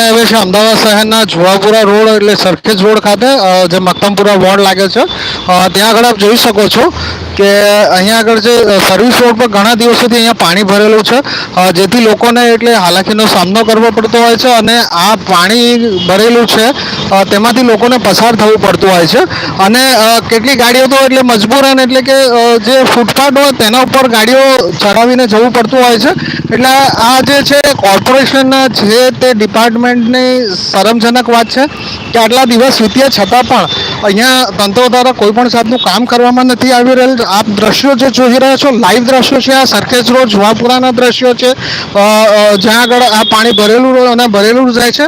હવે છે અમદાવાદ શહેરના જુવાપુરા રોડ એટલે સરખેજ રોડ ખાતે જે મક્તમપુરા વોર્ડ લાગે છે. ત્યાં આગળ આપ જોઈ શકો છો કે અહીંયા આગળ જે સર્વિસ રોડ પર ઘણા દિવસોથી અહીંયા પાણી ભરેલું છે. જેથી લોકોને એટલે હાલાકીનો સામનો કરવો પડતો હોય છે અને આ પાણી ભરેલું છે તેમાંથી લોકોને પસાર થવું પડતું હોય છે. અને કેટલી ગાડીઓ તો એટલે મજબૂરન એટલે કે જે ફૂટપાથ હોય તેના ઉપર ગાડીઓ ચડાવીને જવું પડતું હોય છે. એટલે આ જે છે કોર્પોરેશનના જે તે ડિપાર્ટમેન્ટની શરમજનક વાત છે કે આટલા દિવસ વીત્યા છતાં પણ અહીંયા તંત્ર દ્વારા કોઈ પણ જાતનું કામ કરવામાં નથી આવી રહેલ. આપ દ્રશ્યો જે જોઈ રહ્યા છો લાઈવ દ્રશ્યો છે, આ સરખેજ રોડ, જુવાપુરાના દ્રશ્યો છે. જ્યાં આગળ આ પાણી ભરેલું અને ભરેલું જાય છે.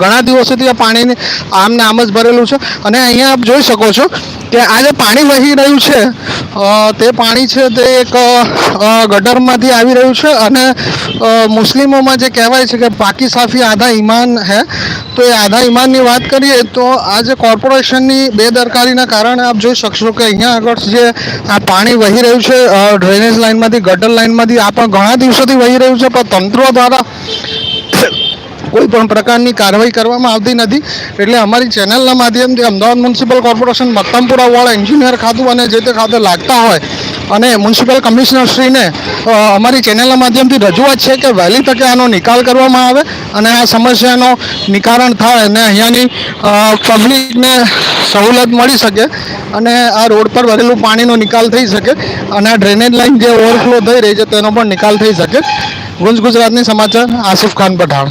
ઘણા દિવસોથી આ પાણીની આમ ને આમ જ ભરેલું છે. અને અહીંયા આપ જોઈ શકો છો કે આ જે પાણી વહી રહ્યું છે તે પાણી છે તે એક ગટરમાંથી આવી રહ્યું છે. અને મુસ્લિમોમાં જે કહેવાય છે કે પાકી સાફી આધા ઈમાન હે? તો એ આધા ઈમાનની વાત કરીએ તો આ જે કોર્પોરેશનની બેદરકારીના કારણે આપ જોઈ શકશો કે અહીંયા આગળ જે આ પાણી વહી રહ્યું છે ડ્રેનેજ લાઇનમાંથી ગટર લાઇનમાંથી આ પણ ઘણા દિવસોથી વહી રહ્યું છે, પણ તંત્રો દ્વારા કોઈ પણ પ્રકારની કાર્યવાહી કરવામાં આવતી નથી. એટલે અમારી ચેનલના માધ્યમથી Ahmedabad municipal corporation Maktampura ward engineer ખાતું અને જે તે ખાતે લાગતા હોય અને મ્યુનિસિપલ કમિશનરશ્રીને અમારી ચેનલના માધ્યમથી રજૂઆત છે કે વહેલી તકે આનો નિકાલ કરવામાં આવે અને આ સમસ્યાનો નિકારણ થાય અને અહીંયાની પબ્લિકને સહુલત મળી શકે અને આ રોડ પર ભરેલું પાણીનો નિકાલ થઈ શકે અને આ ડ્રેનેજ લાઇન જે ઓવરફ્લો થઈ રહી છે તેનો પણ નિકાલ થઈ શકે. ગુંજ ગુજરાતની સમાચાર આસિફ ખાન પઠાણ.